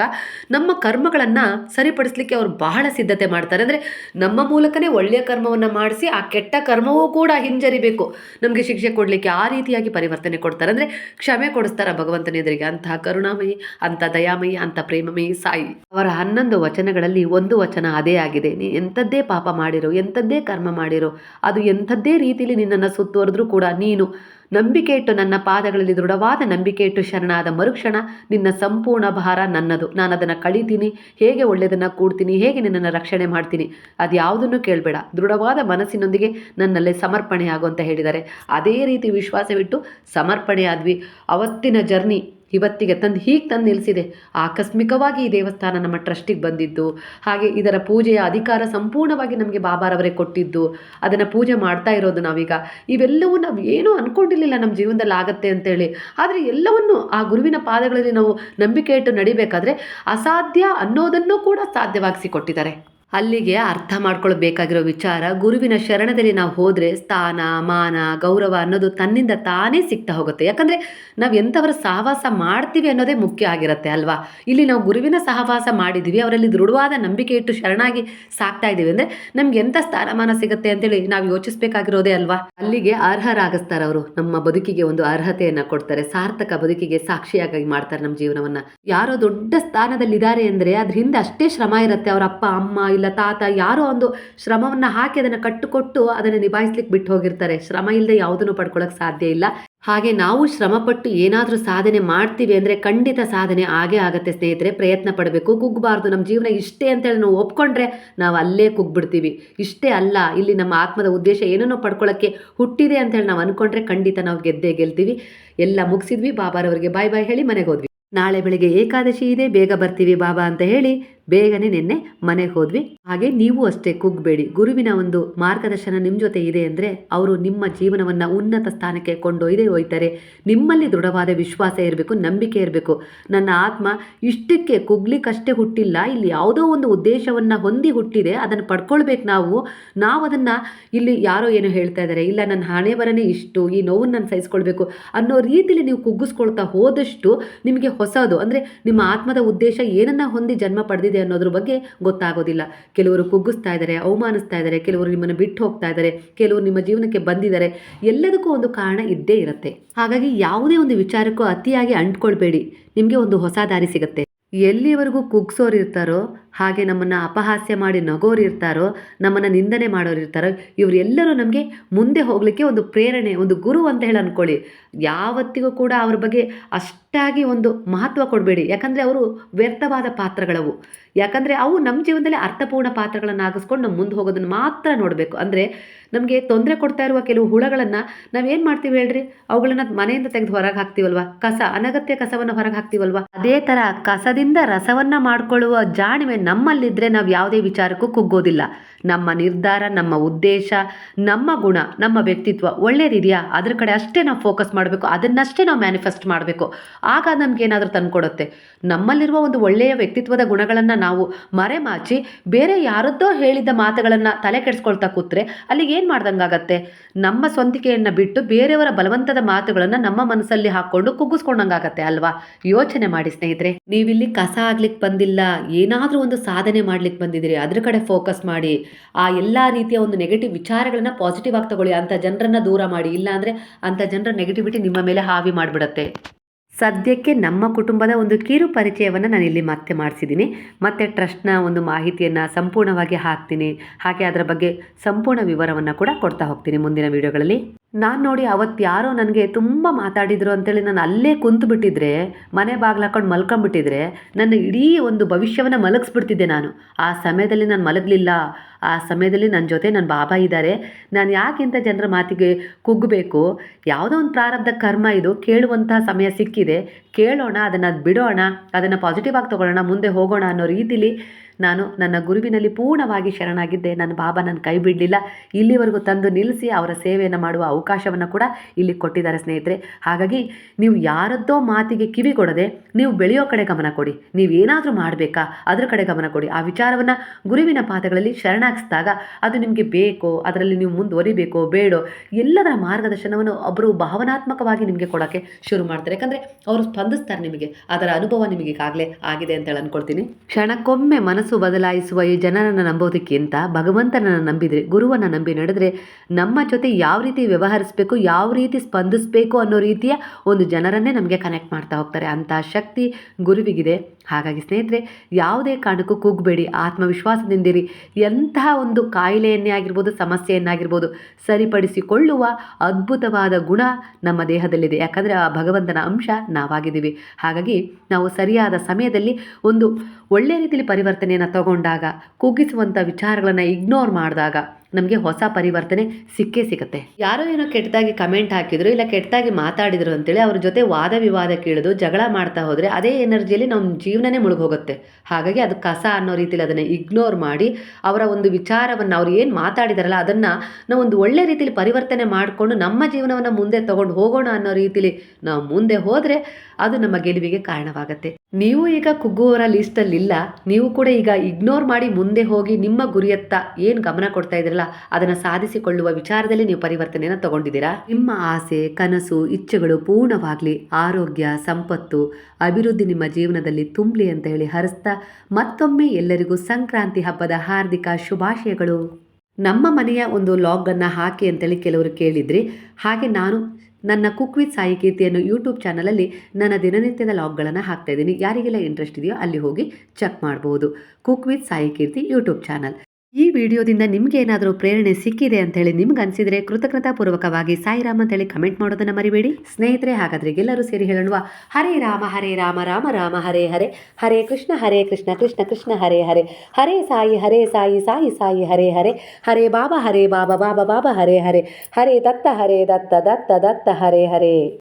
ನಮ್ಮ ಕರ್ಮಗಳನ್ನು ಸರಿಪಡಿಸ್ಲಿಕ್ಕೆ ಅವರು ಬಹಳ ಸಿದ್ಧತೆ ಮಾಡ್ತಾರೆ. ಅಂದರೆ ನಮ್ಮ ಮೂಲಕನೇ ಒಳ್ಳೆಯ ಕರ್ಮವನ್ನು ಮಾಡಿಸಿ ಆ ಕೆಟ್ಟ ಕರ್ಮವೂ ಕೂಡ ಹಿಂಜರಿಬೇಕು. ನಮಗೆ ಶಿಕ್ಷೆ ಕೊಡಲಿಕ್ಕೆ ಆ ರೀತಿಯಾಗಿ ಪರಿವರ್ತನೆ ಕೊಡ್ತಾರೆ. ಅಂದರೆ ಕ್ಷಮೆ ಕೊಡಿಸ್ತಾರೆ ಭಗವಂತನ ಎದುರಿಗೆ. ಅಂತಹ ಕರುಣಾಮಯಿ, ಅಂಥ ದಯಾಮಯಿ, ಅಂಥ ಪ್ರೇಮಮಯಿ ಸಾಯಿ. ಅವರ ಹನ್ನೊಂದು ವಚನಗಳಲ್ಲಿ ಒಂದು ವಚನ ಅದೇ ಆಗಿದೆ. ನೀ ಎಂಥದ್ದೇ ಪಾಪ ಮಾಡಿರೋ, ಎಂಥದ್ದೇ ಕರ್ಮ ಮಾಡಿರೋ, ಅದು ಎಂಥದ್ದೇ ರೀತಿಯಲ್ಲಿ ನಿನ್ನನ್ನು ಸುತ್ತುವರೆದ್ರೂ ಕೂಡ ನೀನು ನಂಬಿಕೆ ಇಟ್ಟು ನನ್ನ ಪಾದಗಳಲ್ಲಿ ದೃಢವಾದ ನಂಬಿಕೆ ಇಟ್ಟು ಶರಣಾದ ಮರುಕ್ಷಣ ನಿನ್ನ ಸಂಪೂರ್ಣ ಭಾರ ನನ್ನದು. ನಾನು ಅದನ್ನು ಕಳಿತೀನಿ, ಹೇಗೆ ಒಳ್ಳೆಯದನ್ನು ಕೂಡ್ತೀನಿ, ಹೇಗೆ ನಿನ್ನನ್ನು ರಕ್ಷಣೆ ಮಾಡ್ತೀನಿ ಅದು ಯಾವುದನ್ನು ಕೇಳಬೇಡ. ದೃಢವಾದ ಮನಸ್ಸಿನೊಂದಿಗೆ ನನ್ನಲ್ಲಿ ಸಮರ್ಪಣೆ ಆಗು ಅಂತ ಹೇಳಿದ್ದಾರೆ. ಅದೇ ರೀತಿ ವಿಶ್ವಾಸವಿಟ್ಟು ಸಮರ್ಪಣೆ ಆದ್ವಿ ಅವತ್ತಿನ ಜರ್ನಿ ಇವತ್ತಿಗೆ ತಂದು ಹೀಗೆ ತಂದು ನಿಲ್ಲಿಸಿದೆ ಆಕಸ್ಮಿಕವಾಗಿ ಈ ದೇವಸ್ಥಾನ ನಮ್ಮ ಟ್ರಸ್ಟಿಗೆ ಬಂದಿದ್ದು, ಹಾಗೆ ಇದರ ಪೂಜೆಯ ಅಧಿಕಾರ ಸಂಪೂರ್ಣವಾಗಿ ನಮಗೆ ಬಾಬಾರವರೇ ಕೊಟ್ಟಿದ್ದು, ಅದನ್ನು ಪೂಜೆ ಮಾಡ್ತಾ ಇರೋದು ನಾವೀಗ. ಇವೆಲ್ಲವೂ ನಾವು ಏನೂ ಅಂದ್ಕೊಂಡಿರಲಿಲ್ಲ ನಮ್ಮ ಜೀವನದಲ್ಲಿ ಆಗತ್ತೆ ಅಂತೇಳಿ. ಆದರೆ ಎಲ್ಲವನ್ನು ಆ ಗುರುವಿನ ಪಾದಗಳಲ್ಲಿ ನಾವು ನಂಬಿಕೆ ಇಟ್ಟು ನಡಿಬೇಕಾದ್ರೆ ಅಸಾಧ್ಯ ಅನ್ನೋದನ್ನು ಕೂಡ ಸಾಧ್ಯವಾಗಿಸಿಕೊಟ್ಟಿದ್ದಾರೆ ಅಲ್ಲಿಗೆ ಅರ್ಥ ಮಾಡ್ಕೊಳ್ಬೇಕಾಗಿರೋ ವಿಚಾರ ಗುರುವಿನ ಶರಣದಲ್ಲಿ ನಾವು ಹೋದರೆ ಸ್ಥಾನ, ಮಾನ, ಗೌರವ ಅನ್ನೋದು ತನ್ನಿಂದ ತಾನೇ ಸಿಗ್ತಾ ಹೋಗುತ್ತೆ. ಯಾಕಂದರೆ ನಾವು ಎಂಥವರ ಸಹವಾಸ ಮಾಡ್ತೀವಿ ಅನ್ನೋದೇ ಮುಖ್ಯ ಆಗಿರುತ್ತೆ ಅಲ್ವಾ? ಇಲ್ಲಿ ನಾವು ಗುರುವಿನ ಸಹವಾಸ ಮಾಡಿದ್ದೀವಿ ಅವರಲ್ಲಿ ದೃಢವಾದ ನಂಬಿಕೆ ಇಟ್ಟು ಶರಣಾಗಿ ಸಾಕ್ತಾ ಇದ್ದೀವಿ ಅಂದರೆ ನಮ್ಗೆ ಎಂಥ ಸ್ಥಾನಮಾನ ಸಿಗುತ್ತೆ ಅಂತೇಳಿ ನಾವು ಯೋಚಿಸ್ಬೇಕಾಗಿರೋದೇ ಅಲ್ವಾ? ಅಲ್ಲಿಗೆ ಅರ್ಹರಾಗಿಸ್ತಾರೆ ಅವರು. ನಮ್ಮ ಬದುಕಿಗೆ ಒಂದು ಅರ್ಹತೆಯನ್ನು ಕೊಡ್ತಾರೆ. ಸಾರ್ಥಕ ಬದುಕಿಗೆ ಸಾಕ್ಷಿಯಾಗಿ ಮಾಡ್ತಾರೆ ನಮ್ಮ ಜೀವನವನ್ನು. ಯಾರೋ ದೊಡ್ಡ ಸ್ಥಾನದಲ್ಲಿದ್ದಾರೆ ಅಂದರೆ ಅದ್ರ ಹಿಂದೆ ಅಷ್ಟೇ ಶ್ರಮ ಇರುತ್ತೆ. ಅವರ ಅಪ್ಪ, ಅಮ್ಮ ಇಲ್ಲ, ತಾತ ಯಾರೋ ಒಂದು ಶ್ರಮವನ್ನು ಹಾಕಿ ಅದನ್ನು ಕಟ್ಟುಕೊಟ್ಟು ಅದನ್ನು ನಿಭಾಯಿಸ್ಲಿಕ್ಕೆ ಬಿಟ್ಟು ಹೋಗಿರ್ತಾರೆ. ಶ್ರಮ ಇಲ್ಲದೆ ಯಾವುದನ್ನು ಪಡ್ಕೊಳ್ಳೋಕೆ ಸಾಧ್ಯ ಇಲ್ಲ. ಹಾಗೆ ನಾವು ಶ್ರಮಪಟ್ಟು ಏನಾದರೂ ಸಾಧನೆ ಮಾಡ್ತೀವಿ ಅಂದರೆ ಖಂಡಿತ ಸಾಧನೆ ಆಗೇ ಆಗುತ್ತೆ ಸ್ನೇಹಿತರೆ. ಪ್ರಯತ್ನ ಪಡಬೇಕು. ಕುಗ್ಗಬಾರ್ದು ನಮ್ಮ ಜೀವನ ಇಷ್ಟೇ ಅಂತೇಳಿ ನಾವು ಒಪ್ಕೊಂಡ್ರೆ ನಾವು ಅಲ್ಲೇ ಕುಗ್ಬಿಡ್ತೀವಿ. ಇಷ್ಟೇ ಅಲ್ಲ, ಇಲ್ಲಿ ನಮ್ಮ ಆತ್ಮದ ಉದ್ದೇಶ ಏನನ್ನೋ ಪಡ್ಕೊಳ್ಳೋಕ್ಕೆ ಹುಟ್ಟಿದೆ ಅಂತೇಳಿ ನಾವು ಅಂದ್ಕೊಂಡ್ರೆ ಖಂಡಿತ ನಾವು ಗೆದ್ದೇ ಗೆಲ್ತೀವಿ. ಎಲ್ಲ ಮುಗಿಸಿದ್ವಿ. ಬಾಬಾರವರಿಗೆ ಬಾಯ್ ಬಾಯ್ ಹೇಳಿ ಮನೆಗೆ ಹೋದ್ವಿ. ನಾಳೆ ಬೆಳಿಗ್ಗೆ ಏಕಾದಶಿ ಇದೆ. ಬೇಗ ಬರ್ತೀವಿ ಬಾಬಾ ಅಂತ ಹೇಳಿ ಬೇಗನೆ ನಿನ್ನೆ ಮನೆಗೆ ಹೋದ್ವಿ. ಹಾಗೆ ನೀವು ಅಷ್ಟೇ ಕುಗ್ಬೇಡಿ. ಗುರುವಿನ ಒಂದು ಮಾರ್ಗದರ್ಶನ ನಿಮ್ಮ ಜೊತೆ ಇದೆ ಅಂದರೆ ಅವರು ನಿಮ್ಮ ಜೀವನವನ್ನು ಉನ್ನತ ಸ್ಥಾನಕ್ಕೆ ಕೊಂಡೊಯ್ದೇ ಹೋಯ್ತಾರೆ. ನಿಮ್ಮಲ್ಲಿ ದೃಢವಾದ ವಿಶ್ವಾಸ ಇರಬೇಕು, ನಂಬಿಕೆ ಇರಬೇಕು. ನನ್ನ ಆತ್ಮ ಇಷ್ಟಕ್ಕೆ ಕುಗ್ಲಿಕ್ಕಷ್ಟೇ ಹುಟ್ಟಿಲ್ಲ. ಇಲ್ಲಿ ಯಾವುದೋ ಒಂದು ಉದ್ದೇಶವನ್ನು ಹೊಂದಿ ಹುಟ್ಟಿದೆ. ಅದನ್ನು ಪಡ್ಕೊಳ್ಬೇಕು ನಾವು. ನಾವು ಅದನ್ನು ಇಲ್ಲಿ ಯಾರೋ ಏನೋ ಹೇಳ್ತಾ ಇದ್ದಾರೆ. ಇಲ್ಲ, ನನ್ನ ಹಣೆ ಬರನೇ ಇಷ್ಟು, ಈ ನೋವನ್ನು ನಾನು ಸಹಿಸ್ಕೊಳ್ಬೇಕು ಅನ್ನೋ ರೀತಿಲಿ ನೀವು ಕುಗ್ಗಿಸ್ಕೊಳ್ತಾ ಹೋದಷ್ಟು ನಿಮಗೆ ಹೊಸದು. ಅಂದರೆ ನಿಮ್ಮ ಆತ್ಮದ ಉದ್ದೇಶ ಏನನ್ನ ಹೊಂದಿ ಜನ್ಮ ಪಡೆದಿದೆ ಅನ್ನೋದ್ರ ಬಗ್ಗೆ ಗೊತ್ತಾಗೋದಿಲ್ಲ. ಕೆಲವರು ಕುಗ್ಗಿಸ್ತಾ ಇದ್ದಾರೆ ಅವಮಾನಿಸ್ತಾ ಇದ್ದಾರೆ ಕೆಲವರು ನಿಮ್ಮನ್ನು ಬಿಟ್ಟು ಹೋಗ್ತಾ ಇದ್ದಾರೆ ಕೆಲವರು ನಿಮ್ಮ ಜೀವನಕ್ಕೆ ಬಂದಿದ್ದಾರೆ. ಎಲ್ಲದಕ್ಕೂ ಒಂದು ಕಾರಣ ಇದ್ದೇ ಇರುತ್ತೆ. ಹಾಗಾಗಿ ಯಾವುದೇ ಒಂದು ವಿಚಾರಕ್ಕೂ ಅತಿಯಾಗಿ ಅಂಟ್ಕೊಳ್ಬೇಡಿ. ನಿಮಗೆ ಒಂದು ಹೊಸ ದಾರಿ ಸಿಗುತ್ತೆ. ಎಲ್ಲಿವರೆಗೂ ಕುಗ್ಸೋರು ಇರ್ತಾರೋ ಹಾಗೆ ನಮ್ಮನ್ನು ಅಪಹಾಸ್ಯ ಮಾಡಿ ನಗೋರು ಇರ್ತಾರೋ, ನಮ್ಮನ್ನು ನಿಂದನೆ ಮಾಡೋರು ಇರ್ತಾರೋ, ಇವರೆಲ್ಲರೂ ನಮಗೆ ಮುಂದೆ ಹೋಗಲಿಕ್ಕೆ ಒಂದು ಪ್ರೇರಣೆ, ಒಂದು ಗುರು ಅಂತ ಹೇಳಿ ಅಂದ್ಕೊಳ್ಳಿ ಯಾವತ್ತಿಗೂ ಕೂಡ ಅವ್ರ ಬಗ್ಗೆ ಅಷ್ಟಾಗಿ ಒಂದು ಮಹತ್ವ ಕೊಡಬೇಡಿ. ಯಾಕಂದರೆ ಅವರು ವ್ಯರ್ಥವಾದ ಪಾತ್ರಗಳವು. ಯಾಕಂದರೆ ಅವು ನಮ್ಮ ಜೀವನದಲ್ಲಿ ಅರ್ಥಪೂರ್ಣ ಪಾತ್ರಗಳನ್ನು ಆಗಿಸ್ಕೊಂಡು ನಾವು ಮುಂದೆ ಹೋಗೋದನ್ನು ಮಾತ್ರ ನೋಡಬೇಕು. ಅಂದರೆ ನಮಗೆ ತೊಂದರೆ ಕೊಡ್ತಾ ಇರುವ ಕೆಲವು ಹುಳಗಳನ್ನು ನಾವೇನು ಮಾಡ್ತೀವಿ ಹೇಳ್ರಿ? ಅವುಗಳನ್ನು ಮನೆಯಿಂದ ತೆಗೆದು ಹೊರಗೆ ಹಾಕ್ತೀವಲ್ವಾ? ಕಸ, ಅನಗತ್ಯ ಕಸವನ್ನು ಹೊರಗೆ ಹಾಕ್ತೀವಲ್ವಾ? ಅದೇ ಥರ ಕಸದಿಂದ ರಸವನ್ನು ಮಾಡಿಕೊಳ್ಳುವ ಜಾಣಿಮೆ ನಮ್ಮಲ್ಲಿದ್ದರೆ ನಾವು ಯಾವುದೇ ವಿಚಾರಕ್ಕೂ ಕುಗ್ಗೋದಿಲ್ಲ. ನಮ್ಮ ನಿರ್ಧಾರ, ನಮ್ಮ ಉದ್ದೇಶ, ನಮ್ಮ ಗುಣ, ನಮ್ಮ ವ್ಯಕ್ತಿತ್ವ ಒಳ್ಳೇದಿದೆಯಾ ಅದ್ರ ಕಡೆ ಅಷ್ಟೇ ನಾವು ಫೋಕಸ್ ಮಾಡಬೇಕು, ಅದನ್ನಷ್ಟೇ ನಾವು ಮ್ಯಾನಿಫೆಸ್ಟ್ ಮಾಡಬೇಕು. ಆಗ ನಮಗೇನಾದರೂ ತಂದುಕೊಡುತ್ತೆ. ನಮ್ಮಲ್ಲಿರುವ ಒಂದು ಒಳ್ಳೆಯ ವ್ಯಕ್ತಿತ್ವದ ಗುಣಗಳನ್ನು ನಾವು ಮರೆಮಾಚಿ, ಬೇರೆ ಯಾರದ್ದೋ ಹೇಳಿದ ಮಾತುಗಳನ್ನು ತಲೆ ಕೆಡಿಸ್ಕೊಳ್ತಾ ಕೂತ್ರೆ ಅಲ್ಲಿಗೆ ಏನು ಮಾಡ್ದಂಗಾಗತ್ತೆ? ನಮ್ಮ ಸ್ವಂತಿಕೆಯನ್ನು ಬಿಟ್ಟು ಬೇರೆಯವರ ಬಲವಂತದ ಮಾತುಗಳನ್ನು ನಮ್ಮ ಮನಸ್ಸಲ್ಲಿ ಹಾಕ್ಕೊಂಡು ಕುಗ್ಗಿಸ್ಕೊಂಡಂಗಾಗತ್ತೆ ಅಲ್ವಾ? ಯೋಚನೆ ಮಾಡಿ ಸ್ನೇಹಿತರೆ. ನೀವಿಲ್ಲಿ ಕಸ ಆಗ್ಲಿಕ್ಕೆ ಬಂದಿಲ್ಲ, ಏನಾದರೂ ಒಂದು ಸಾಧನೆ ಮಾಡ್ಲಿಕ್ಕೆ ಬಂದಿದ್ದೀರಿ. ಅದ್ರ ಕಡೆ ಫೋಕಸ್ ಮಾಡಿ, ಆ ಎಲ್ಲ ರೀತಿಯ ಒಂದು ನೆಗೆಟಿವ್ ವಿಚಾರಗಳನ್ನ ಪಾಸಿಟಿವ್ ಆಗಿ ತಗೊಳ್ಳಿ. ಅಂಥ ಜನರನ್ನ ದೂರ ಮಾಡಿ. ಇಲ್ಲ ಅಂದರೆ ಅಂಥ ಜನರ ನೆಗೆಟಿವಿಟಿ ನಿಮ್ಮ ಮೇಲೆ ಹಾವಿ ಮಾಡಿಬಿಡತ್ತೆ. ಸದ್ಯಕ್ಕೆ ನಮ್ಮ ಕುಟುಂಬದ ಒಂದು ಕಿರು ಪರಿಚಯವನ್ನು ನಾನು ಇಲ್ಲಿ ಮತ್ತೆ ಮಾಡಿಸಿದ್ದೀನಿ ಮತ್ತು ಟ್ರಸ್ಟ್ನ ಒಂದು ಮಾಹಿತಿಯನ್ನು ಸಂಪೂರ್ಣವಾಗಿ ಹಾಕ್ತೀನಿ. ಹಾಗೆ ಅದರ ಬಗ್ಗೆ ಸಂಪೂರ್ಣ ವಿವರವನ್ನು ಕೂಡ ಕೊಡ್ತಾ ಹೋಗ್ತೀನಿ ಮುಂದಿನ ವಿಡಿಯೋಗಳಲ್ಲಿ ನಾನು ನೋಡಿ ಅವತ್ತು ಯಾರೋ ನನಗೆ ತುಂಬ ಮಾತಾಡಿದರು ಅಂತೇಳಿ ನಾನು ಅಲ್ಲೇ ಕುಂತು ಬಿಟ್ಟಿದ್ರೆ, ಮನೆ ಬಾಗಿಲು ಹಾಕೊಂಡು ಮಲ್ಕೊಂಬಿಟ್ಟಿದ್ರೆ, ನನ್ನ ಇಡೀ ಒಂದು ಭವಿಷ್ಯವನ್ನು ಮಲಗಿಸ್ಬಿಡ್ತಿದ್ದೆ ನಾನು. ಆ ಸಮಯದಲ್ಲಿ ನಾನು ಮಲಗಲಿಲ್ಲ. ಆ ಸಮಯದಲ್ಲಿ ನನ್ನ ಜೊತೆ ನನ್ನ ಬಾಬಾ ಇದ್ದಾರೆ. ನಾನು ಯಾಕಿಂತ ಜನರ ಮಾತಿಗೆ ಕುಗ್ಗಬೇಕು? ಯಾವುದೋ ಒಂದು ಪ್ರಾರಬ್ಧ ಕರ್ಮ ಇದು. ಕೇಳುವಂತಹ ಸಮಯ ಸಿಕ್ಕಿದೆ. ಕೇಳೋಣ, ಅದನ್ನು ಬಿಡೋಣ, ಅದನ್ನು ಪಾಸಿಟಿವ್ ಆಗಿ ತೊಗೊಳ್ಳೋಣ, ಮುಂದೆ ಹೋಗೋಣ ಅನ್ನೋ ರೀತಿಲಿ ನಾನು ನನ್ನ ಗುರುವಿನಲ್ಲಿ ಪೂರ್ಣವಾಗಿ ಶರಣಾಗಿದ್ದೆ. ನನ್ನ ಬಾಬಾ ನನ್ನ ಕೈ ಬಿಡಲಿಲ್ಲ. ಇಲ್ಲಿವರೆಗೂ ತಂದು ನಿಲ್ಲಿಸಿ ಅವರ ಸೇವೆಯನ್ನು ಮಾಡುವ ಅವಕಾಶವನ್ನು ಕೂಡ ಇಲ್ಲಿ ಕೊಟ್ಟಿದ್ದಾರೆ ಸ್ನೇಹಿತರೆ. ಹಾಗಾಗಿ ನೀವು ಯಾರದ್ದೋ ಮಾತಿಗೆ ಕಿವಿ ಕೊಡದೆ ನೀವು ಬೆಳೆಯೋ ಕಡೆ ಗಮನ ಕೊಡಿ. ನೀವೇನಾದರೂ ಮಾಡಬೇಕಾ, ಅದರ ಕಡೆ ಗಮನ ಕೊಡಿ. ಆ ವಿಚಾರವನ್ನು ಗುರುವಿನ ಪಾದಗಳಲ್ಲಿ ಶರಣಾಗಿಸಿದಾಗ ಅದು ನಿಮಗೆ ಬೇಕೋ, ಅದರಲ್ಲಿ ನೀವು ಮುಂದುವರಿಬೇಕೋ, ಬೇಡೋ, ಎಲ್ಲದರ ಮಾರ್ಗದರ್ಶನವನ್ನು ಒಬ್ಬರು ಭಾವನಾತ್ಮಕವಾಗಿ ನಿಮಗೆ ಕೊಡೋಕ್ಕೆ ಶುರು ಮಾಡ್ತಾರೆ. ಯಾಕಂದರೆ ಅವರು ಸ್ಪಂದಿಸ್ತಾರೆ ನಿಮಗೆ. ಅದರ ಅನುಭವ ನಿಮಗೆ ಈಗಾಗಲೇ ಆಗಿದೆ ಅಂತ ಹೇಳಿ ಅಂದ್ಕೊಳ್ತೀನಿ ಕ್ಷಣಕ್ಕೊಮ್ಮೆ ಮನಸ್ಸು ಬದಲಾಯಿಸುವ ಈ ಜನರನ್ನು ನಂಬೋದಕ್ಕಿಂತ ಭಗವಂತನನ್ನು ನಂಬಿದರೆ, ಗುರುವನ್ನು ನಂಬಿ ನಡೆದರೆ ನಮ್ಮ ಜೊತೆ ಯಾವ ರೀತಿ ವ್ಯವಹರಿಸಬೇಕು, ಯಾವ ರೀತಿ ಸ್ಪಂದಿಸಬೇಕು ಅನ್ನೋ ರೀತಿಯ ಒಂದು ಜನರನ್ನೇ ನಮಗೆ ಕನೆಕ್ಟ್ ಮಾಡ್ತಾ ಹೋಗ್ತಾರೆ. ಅಂಥ ಶಕ್ತಿ ಗುರುವಿಗಿದೆ. ಹಾಗಾಗಿ ಸ್ನೇಹಿತರೆ, ಯಾವುದೇ ಕಾರಣಕ್ಕೂ ಕೂಗಬೇಡಿ, ಆತ್ಮವಿಶ್ವಾಸದಿಂದಿರಿ. ಎಂತಹ ಒಂದು ಕಾಯಿಲೆಯನ್ನೇ ಆಗಿರ್ಬೋದು ಸಮಸ್ಯೆಯನ್ನಾಗಿರ್ಬೋದು ಸರಿಪಡಿಸಿಕೊಳ್ಳುವ ಅದ್ಭುತವಾದ ಗುಣ ನಮ್ಮ ದೇಹದಲ್ಲಿದೆ. ಯಾಕಂದರೆ ಆ ಭಗವಂತನ ಅಂಶ ನಾವಾಗಿದ್ದೀವಿ. ಹಾಗಾಗಿ ನಾವು ಸರಿಯಾದ ಸಮಯದಲ್ಲಿ ಒಂದು ಒಳ್ಳೆಯ ರೀತಿಯಲ್ಲಿ ಪರಿವರ್ತನೆಯನ್ನು ತಗೊಂಡಾಗ ಕುಗ್ಗಿಸುವಂಥ ವಿಚಾರಗಳನ್ನು ಇಗ್ನೋರ್ ಮಾಡಿದಾಗ ನಮಗೆ ಹೊಸ ಪರಿವರ್ತನೆ ಸಿಕ್ಕೇ ಸಿಗುತ್ತೆ. ಯಾರೋ ಏನೋ ಕೆಟ್ಟದಾಗಿ ಕಮೆಂಟ್ ಹಾಕಿದ್ರು ಇಲ್ಲ ಕೆಟ್ಟದಾಗಿ ಮಾತಾಡಿದ್ರು ಅಂತೇಳಿ ಅವ್ರ ಜೊತೆ ವಾದ ವಿವಾದ ಕೇಳಿದು ಜಗಳ ಮಾಡ್ತಾ ಹೋದರೆ ಅದೇ ಎನರ್ಜಿಯಲ್ಲಿ ನಮ್ಮ ಜೀವನನೇ ಮುಳುಗೋಗುತ್ತೆ. ಹಾಗಾಗಿ ಅದು ಕಸ ಅನ್ನೋ ರೀತಿಯಲ್ಲಿ ಅದನ್ನು ಇಗ್ನೋರ್ ಮಾಡಿ ಅವರ ಒಂದು ವಿಚಾರವನ್ನು ಅವ್ರು ಏನು ಮಾತಾಡಿದಾರಲ್ಲ ಅದನ್ನು ನಾವು ಒಂದು ಒಳ್ಳೆ ರೀತಿಯಲ್ಲಿ ಪರಿವರ್ತನೆ ಮಾಡಿಕೊಂಡು ನಮ್ಮ ಜೀವನವನ್ನು ಮುಂದೆ ತಗೊಂಡು ಹೋಗೋಣ ಅನ್ನೋ ರೀತಿಯಲ್ಲಿ ನಾವು ಮುಂದೆ ಹೋದರೆ ಅದು ನಮ್ಮ ಗೆಲುವಿಗೆ ಕಾರಣವಾಗುತ್ತೆ. ನೀವು ಈಗ ಕುಗ್ಗುವರ ಲಿಸ್ಟಲ್ಲಿ ಇಲ್ಲ ನೀವು ಕೂಡ ಈಗ ಇಗ್ನೋರ್ ಮಾಡಿ ಮುಂದೆ ಹೋಗಿ ನಿಮ್ಮ ಗುರಿಯತ್ತ ಏನು ಗಮನ ಕೊಡ್ತಾ ಇದ್ದೀರಲ್ಲ ಅದನ್ನು ಸಾಧಿಸಿಕೊಳ್ಳುವ ವಿಚಾರದಲ್ಲಿ ನೀವು ಪರಿವರ್ತನೆಯನ್ನು ತಗೊಂಡಿದ್ದೀರಾ? ನಿಮ್ಮ ಆಸೆ, ಕನಸು, ಇಚ್ಛೆಗಳು ಪೂರ್ಣವಾಗಲಿ, ಆರೋಗ್ಯ, ಸಂಪತ್ತು, ಅಭಿವೃದ್ಧಿ ನಿಮ್ಮ ಜೀವನದಲ್ಲಿ ತುಂಬಲಿ ಅಂತ ಹೇಳಿ ಹರಿಸ್ತಾ ಮತ್ತೊಮ್ಮೆ ಎಲ್ಲರಿಗೂ ಸಂಕ್ರಾಂತಿ ಹಬ್ಬದ ಹಾರ್ದಿಕ ಶುಭಾಶಯಗಳು. ನಮ್ಮ ಮನೆಯ ಒಂದು ಲಾಗನ್ನು ಹಾಕಿ ಅಂತೇಳಿ ಕೆಲವರು ಕೇಳಿದ್ರಿ. ಹಾಗೆ ನಾನು ನನ್ನ ಕುಕ್ ವಿತ್ ಸಾಯಿ ಕೀರ್ತಿಯನ್ನು ಯೂಟ್ಯೂಬ್ ಚಾನಲಲ್ಲಿ ನನ್ನ ದಿನನಿತ್ಯದ ಲಾಗ್ಗಳನ್ನು ಹಾಕ್ತಾ ಇದ್ದೀನಿ. ಯಾರಿಗೆಲ್ಲ ಇಂಟ್ರೆಸ್ಟ್ ಇದೆಯೋ ಅಲ್ಲಿ ಹೋಗಿ ಚೆಕ್ ಮಾಡ್ಬೋದು. Cook with Sai Keerthi YouTube channel. ಈ ವಿಡಿಯೋದಿಂದ ನಿಮ್ಗೇನಾದರೂ ಪ್ರೇರಣೆ ಸಿಕ್ಕಿದೆ ಅಂತ ಹೇಳಿ ನಿಮ್ಗೆ ಅನಿಸಿದರೆ ಕೃತಜ್ಞತಾಪೂರ್ವಕವಾಗಿ ಸಾಯಿರಾಮ್ ಅಂತೇಳಿ ಕಮೆಂಟ್ ಮಾಡೋದನ್ನು ಮರಿಬೇಡಿ. ಸ್ನೇಹಿತರೆ, ಹಾಗಾದ್ರೆ ಎಲ್ಲರೂ ಸೇರಿ ಹೇಳೋಣ ಹರೇ ರಾಮ ಹರೇ ರಾಮ ರಾಮ ರಾಮ, ಹರೇ ಹರೇ. ಹರೇ ಕೃಷ್ಣ ಹರೇ ಕೃಷ್ಣ ಕೃಷ್ಣ ಕೃಷ್ಣ, ಹರೇ ಹರೇ. ಹರೇ ಸಾಯಿ ಹರೇ ಸಾಯಿ ಸಾಯಿ ಸಾಯಿ, ಹರೇ ಹರೇ. ಹರೇ ಬಾಬಾ ಹರೇ ಬಾಬಾ ಬಾಬಾ ಬಾಬಾ, ಹರೇ ಹರೇ. ಹರೇ ದತ್ತ ಹರೇ ದತ್ತ ದತ್ತ ದತ್ತ, ಹರೇ ಹರೇ.